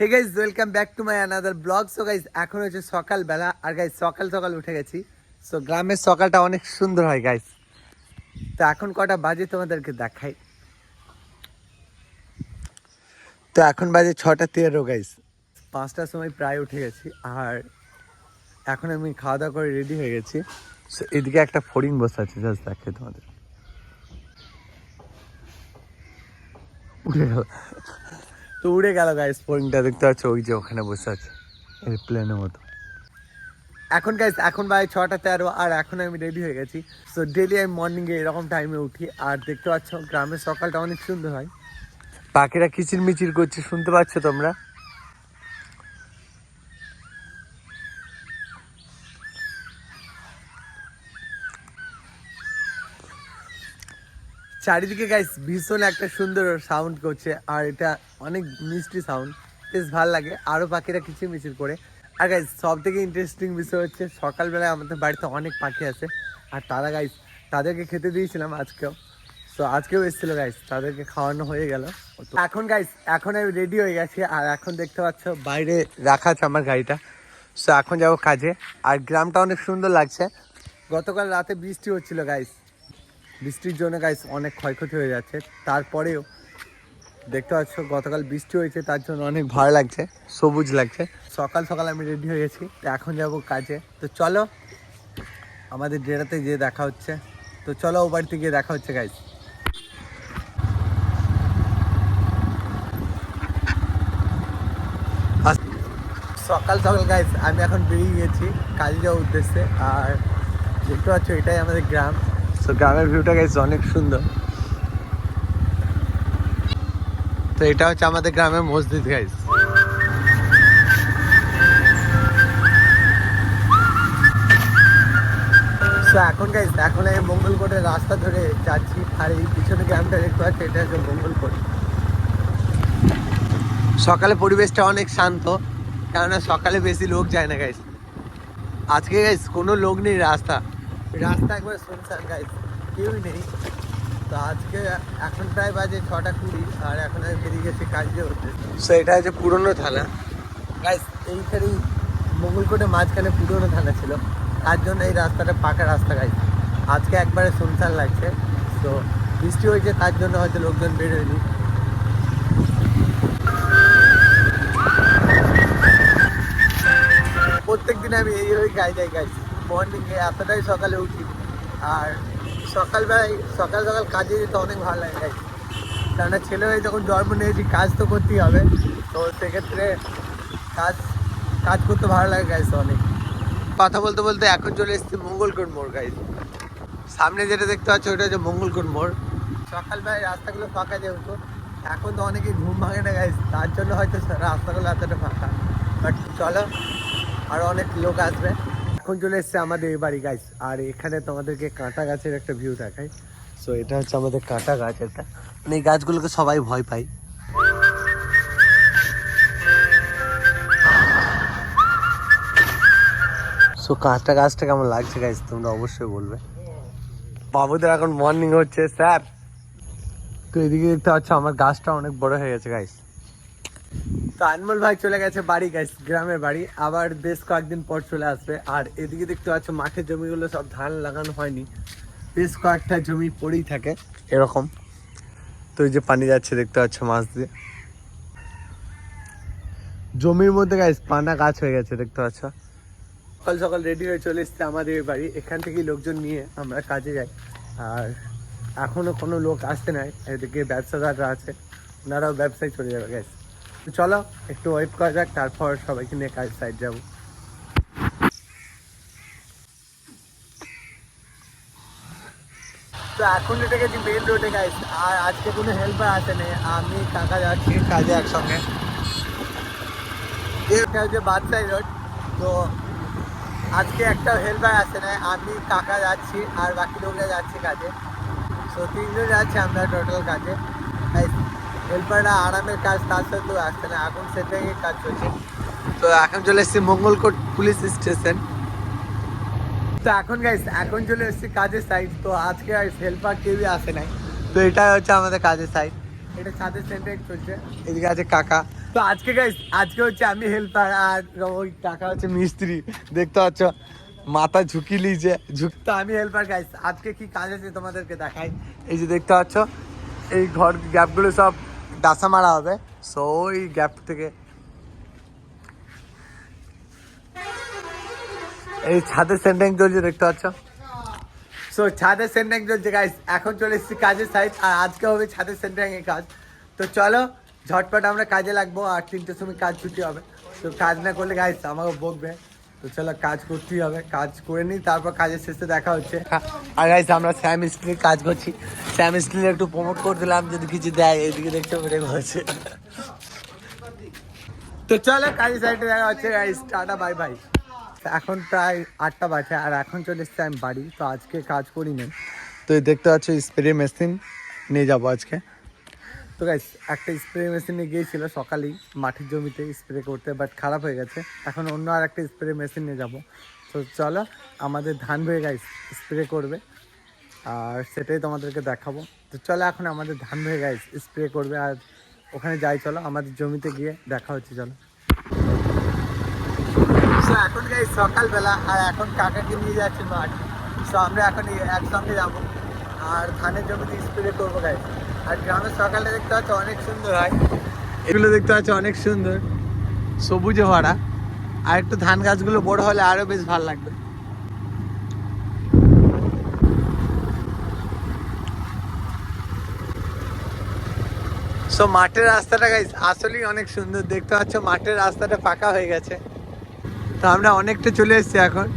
Hey guys welcome back to my another blog so guys এখন হচ্ছে সকালবেলা, আর guys সকাল সকাল উঠে গেছি। সো গ্রামের সকালটা অনেক সুন্দর হয় গাইজ তো এখন কটা বাজে তোমাদেরকে দেখাই। তো এখন বাজে ছটা তেরো গাইজ পাঁচটার সময় প্রায় উঠে গেছি, আর এখন আমি খাওয়া দাওয়া করে রেডি হয়ে গেছি। সো এদিকে একটা ফড়িং বসে আছে জাস্ট দেখে তোমাদের। উড়ে গেল তো উড়ে গেল গাইস ফোনটা দেখতে পাচ্ছ, ওই যে ওখানে বসে আছে এরোপ্লেনের মতো। এখন গাইস এখন বাই ছটা তেরো, আর এখন আমি রেডি হয়ে গেছি। সো ডেলি আমি মর্নিংয়ে এরকম টাইমে উঠি, আর দেখতে পাচ্ছ গ্রামের সকালটা অনেক সুন্দর হয়। পাখিরা কিচির মিচির করছে, শুনতে পাচ্ছ তোমরা? চারিদিকে গাইস ভীষণ একটা সুন্দর সাউন্ড করছে, আর এটা অনেক মিষ্টি সাউন্ড বেশ ভালো লাগে আরও পাখিরা কিচির মিচির করে। আর গাইস সব থেকে ইন্টারেস্টিং বিষয় হচ্ছে সকালবেলায় আমাদের বাড়িতে অনেক পাখি আছে, আর তারা গাইস তাদেরকে খেতে দিয়েছিলাম আজকেও। তো আজকেও এসেছিল গাইস তাদেরকে খাওয়ানো হয়ে গেল। এখন গাইস এখন আমি রেডি হয়ে গেছি, আর এখন দেখতে পাচ্ছ বাইরে রাখা আছে আমার গাড়িটা। সো এখন যাব কাজে, আর গ্রামটা অনেক সুন্দর লাগছে। গতকাল রাতে বৃষ্টি হচ্ছিল গাইস বৃষ্টির জন্য গাইস অনেক ক্ষয়ক্ষতি হয়ে যাচ্ছে। তারপরেও দেখতে পাচ্ছ গতকাল বৃষ্টি হয়েছে, তার জন্য অনেক ভালো লাগছে, সবুজ লাগছে। সকাল সকাল আমি রেডি হয়ে গেছি তো এখন যাব কাজে। তো চলো, আমাদের ডেরাতে গিয়ে দেখা হচ্ছে। তো চলো ও বাড়িতে গিয়ে দেখা হচ্ছে গাইস সকাল সকাল গাইস আমি এখন বেরিয়ে গেছি কাজে যাওয়ার উদ্দেশ্যে। আর দেখতে পাচ্ছ এটাই আমাদের গ্রাম। তো গ্রামের ভিউটা গাইস অনেক সুন্দর। তো এটা হচ্ছে আমাদের গ্রামের মসজিদ গাইস এখন গাইস এখন আমি মঙ্গলকোটের রাস্তা ধরে যাচ্ছি আর এই পিছনে গ্রামটা দেখতে পাচ্ছি এটা হচ্ছে মঙ্গলকোট। সকালে পরিবেশটা অনেক শান্ত, কেননা সকালে বেশি লোক যায় না গাইস আজকে গাইস কোনো লোক নেই রাস্তা। রাস্তা একবার শুনছেন গাইস কেউই নেই। তো আজকে এখন প্রায় বাজে ছটা কুড়ি আর এখন আমি বেরিয়ে গেছি কাজে হচ্ছে সো এটা হচ্ছে পুরনো থানা গাইস এইখানেই মঙ্গলকোটে মাঝখানে পুরনো থানা ছিল। তার জন্য এই রাস্তাটা পাকা রাস্তা গাইস আজকে একবারে শুনশান লাগছে। তো বৃষ্টি হয়েছে তার জন্য হয়তো লোকজন বেরোয়নি। প্রত্যেক দিন আমি এই ওই গাই যাই গাই মর্নিংয়ে এতটাই সকালে উঠি। আর সকালবেলায়, সকাল সকাল কাজে যেতে অনেক ভালো লাগে গাই কেননা ছেলে হয়ে যখন জন্ম নিয়েছি, কাজ তো করতেই হবে। তো সেক্ষেত্রে কাজ কাজ করতে ভালো লাগে গাইছে অনেক। কথা বলতে বলতে এখন চলে এসেছি মঙ্গলকোট মোড় গাইস সামনে যেটা দেখতে পাচ্ছ, ওটা হচ্ছে মঙ্গলকোট মোড়। সকালবেলায় রাস্তাগুলো ফাঁকা যেহেতু, এখন তো অনেকে ঘুম ভাঙে না গাইস তার জন্য হয়তো রাস্তাগুলো এতটা ফাঁকা। বাট চলো, আরও অনেক লোক আসবে। এখন চলে এসছে আমাদের এই বাড়ি গাছ আর এখানে তোমাদেরকে কাঁটা গাছের একটা ভিউ দেখাই। সো এটা হচ্ছে আমাদের কাঁটা গাছ একটা মানে এই গাছগুলোকে সবাই ভয় পায়। সো কাঁচটা গাছটা কেমন লাগছে গাছ তোমরা অবশ্যই বলবে। বাবুদের এখন মর্নিং হচ্ছে, স্যার। তো এদিকে দেখতে পাচ্ছ, আমার গাছটা অনেক বড় হয়ে গেছে গাইস তো আনমোল ভাই চলে গেছে বাড়ি গাইস গ্রামের বাড়ি। আবার বেশ কয়েকদিন পর চলে আসবে। আর এদিকে দেখতে পাচ্ছ, মাঠের জমিগুলো সব ধান লাগানো হয়নি। বেশ কয়েকটা জমি পড়েই থাকে, এরকম। তো এই যে পানি যাচ্ছে, দেখতে পাচ্ছ মাছ দিয়ে। জমির মধ্যে গাইস পানা গাছ হয়ে গেছে, দেখতে পাচ্ছ। সকাল সকাল রেডি হয়ে চলে এসছে আমাদের বাড়ি। এখান থেকেই লোকজন নিয়ে আমরা কাজে যাই। আর এখনও কোনো লোক আসতে নাই। এদিকে ব্যবসাদাররা আছে, ওনারাও ব্যবসায় চলে যাবে গ্যাস চলো, একটু ওয়েট করা যাক, তারপর সবাইকে নিয়ে কাজ সাইড যাব। তো এখন এটা রোডে আর আজকে কোনো হেল্পার আমি যাচ্ছি কাজে একসঙ্গে। হচ্ছে রোড তো আজকে একটা হেল্পার আসে না আমি যাচ্ছি আর বাকি লোকরা যাচ্ছে কাজে। তো তিনজন যাচ্ছে আমরা টোটাল কাজে। হেল্পাররা আরামের কাজ, তার সাথেও আসছে না এখন সেটাই কাজ চলছে। তো এখন চলে এসেছি মঙ্গলকোট পুলিশ স্টেশন। তো এখন গাইস এখন চলে এসেছি কাজের সাইড তো আজকে হেল্পার কেউই আসে নাই। তো এটা হচ্ছে আমাদের কাজের সাইড এটা ছাদের সেন্টার চলছে, এদিকে আছে কাকা। তো আজকে গাইস আজকে হচ্ছে আমি হেল্পার আর ওই টাকা হচ্ছে মিস্ত্রি, দেখতে পাচ্ছ? মাথা ঝুঁকি লিছে ঝুঁক। তো আমি হেল্পার গাইস আজকে কি কাজ আছে তোমাদেরকে দেখাই। এই যে দেখতে পাচ্ছ? এই ঘর গ্যাপগুলো সব ডাসা মারা হবে। সো ওই গ্যাপ থেকে এই ছাদের সেন্টারিং চলছে দেখতে পাচ্ছ? সো ছাদের সেন্টারিং চলছে গাইস এখন চলে এসেছি কাজের সাইড আর আজকে হবে ছাদের সেন্টারিং এর কাজ। তো চলো, ঝটপট আমরা কাজে লাগবো, আর তিনটের সময় কাজ ছুটি হবে। তো কাজ না করলে গাইস আমাকে বকবে। তো চলো কাজ করতেই হবে। কাজ করে নিই তারপর কাজের শেষে দেখা হচ্ছে। আর গাইস আমরা স্যাম স্টিলের কাজ করছি। স্যাম স্টিল একটু প্রমোট করে দিলাম যদি কিছু দেয় এদিকে দেখতে পেরে হচ্ছে। তো চলো কাজের সাইডে দেখা হচ্ছে গাইস টাটা বাই বাই এখন প্রায় আটটা বাজে আর এখন চলে এসছে আমি বাড়ি তো আজকে কাজ করি নি তো দেখতে পাচ্ছ স্প্রে মেশিন নিয়ে যাব আজকে। তো গাইস একটা স্প্রে মেশিনে গিয়েছিল সকালেই, মাটির জমিতে স্প্রে করতে বাট খারাপ হয়ে গেছে। এখন অন্য আর একটা স্প্রে মেশিন নিয়ে যাব। তো চলো, আমাদের ধান হয়ে গাইস স্প্রে করবে। আর সেটাই তোমাদেরকে দেখাবো। তো চলো এখন আমাদের ধান হয়ে গাইস স্প্রে করবে। আর ওখানে যাই, চলো, আমাদের জমিতে গিয়ে দেখা হচ্ছে, চলো। এখন গাই সকালবেলা, আর এখন কাকাকে নিয়ে যাচ্ছি মাঠ। সো আমরা এখন একসঙ্গে যাব। আর ধানের জমিতে স্প্রে করব গাই আর গ্রামের সকালে দেখতে পাচ্ছ অনেক সুন্দর হয়। এগুলো দেখতে পাচ্ছ অনেক সুন্দর। সবুজে ভরা। আর একটু ধান গাছগুলো বড় হলে আরও বেশ ভালো লাগবে। সো মাঠের রাস্তাটা গাইস আসলেই অনেক সুন্দর। দেখতে পাচ্ছ মাঠের রাস্তাটা ফাঁকা হয়ে গেছে। তো আমরা অনেকটা চলে এসেছি এখন।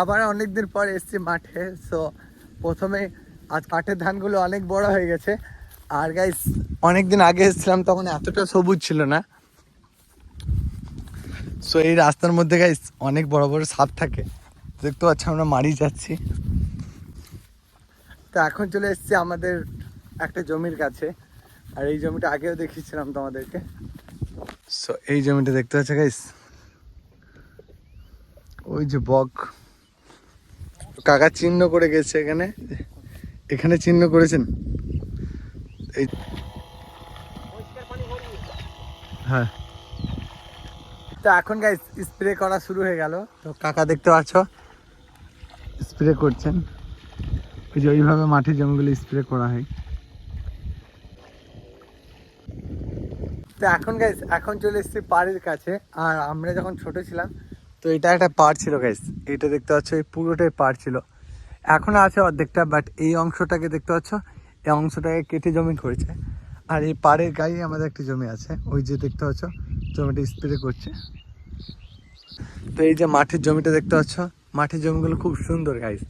আবার অনেক দিন পর এসেছি মাঠে। সো প্রথমে আজ কাঠের ধানগুলো অনেক বড় হয়ে গেছে। আর গাইস অনেক দিন আগে এসেছিলাম, তখন এতটা সবুজ ছিল না। সো এই রাস্তার মধ্যে গাইস অনেক বড় বড় সাপ থাকে। দেখতে পাচ্ছ আমরা মারি যাচ্ছি। তো এখন চলে এসেছি আমাদের একটা জমির কাছে। আর এই জমিটা আগেও দেখিয়েছিলাম তোমাদেরকে। সো এই জমিটা দেখতে পাচ্ছ গাইস ওই যে বক। কাকা চিহ্ন করে গেছে এখানে। এখানে চিহ্ন করেছেন? এই হ্যাঁ। তো এখন গাইস স্প্রে করা শুরু হয়ে গেল। তো কাকা দেখতে পাচ্ছ? স্প্রে করছেন। ওই যে ওইভাবে মাটির জমিগুলো স্প্রে করা হয়। তো এখন গাইস এখন চলে এসেছি পাড়ের কাছে। আর আমরা যখন ছোট ছিলাম তো এটা একটা পাড় ছিল গাইস এটা দেখতে পাচ্ছ এই পুরোটাই পাড় ছিল। এখন আছে অর্ধেকটা বাট এই অংশটাকে দেখতে পাচ্ছ, এই অংশটাকে কেটে জমি করেছে। আর এই পাড়ের গায়ে আমাদের একটা জমি আছে, ওই যে দেখতে পাচ্ছ, জমিটা স্প্রে করছে। তো এই যে মাঠের জমিটা দেখতে পাচ্ছ, মাঠের জমিগুলো খুব সুন্দর গাইস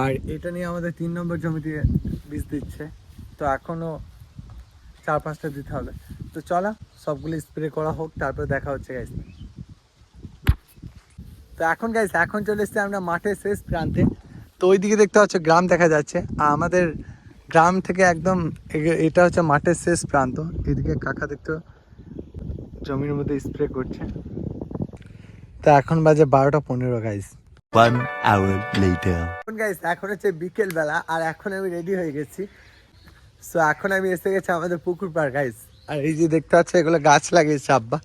আর এটা নিয়ে আমাদের তিন নম্বর জমিতে বীজ দিচ্ছে। তো এখনও চার পাঁচটা দিতে হবে। তো চলা, সবগুলো স্প্রে করা হোক, তারপর দেখা হচ্ছে গাইস তো এখন গাইস এখন চলে এসছি আমরা মাঠের শেষ প্রান্তে। তো ওইদিকে দেখতে পাচ্ছ গ্রাম দেখা যাচ্ছে। আর আমাদের গ্রাম থেকে একদম এটা হচ্ছে মাঠের শেষ প্রান্ত। এদিকে কাকা দেখতে জমির মধ্যে স্প্রে করছে। তো এখন বাজে বারোটা পনেরো later. এখন হচ্ছে বিকেল বেলা আর এখন আমি রেডি হয়ে গেছি। সো এখন আমি এসে গেছি আমাদের পুকুর পাড় গাইস আর এই যে দেখতে পাচ্ছ এগুলো গাছ লাগিয়েছে আব্বা।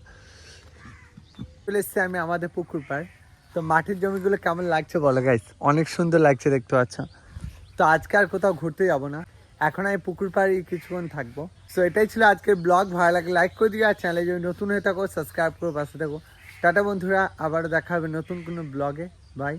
চলে এসছি আমি আমাদের পুকুর পাড়। তো মাঠের জমিগুলো কেমন লাগছে বলো গাইস অনেক সুন্দর লাগছে দেখতে পাচ্ছ। তো আজকে আর কোথাও ঘুরতে যাব না। এখন আমি পুকুর পাড়ি কিছুক্ষণ থাকব। সো এটাই ছিল আজকের ব্লগ ভালো লাগে লাইক করে দিও আর চ্যানেলে যদি নতুন হয়ে থাকো সাবস্ক্রাইব করো, পাশে থাকো। টাটা বন্ধুরা আবার দেখা হবে নতুন কোনো ব্লগে বাই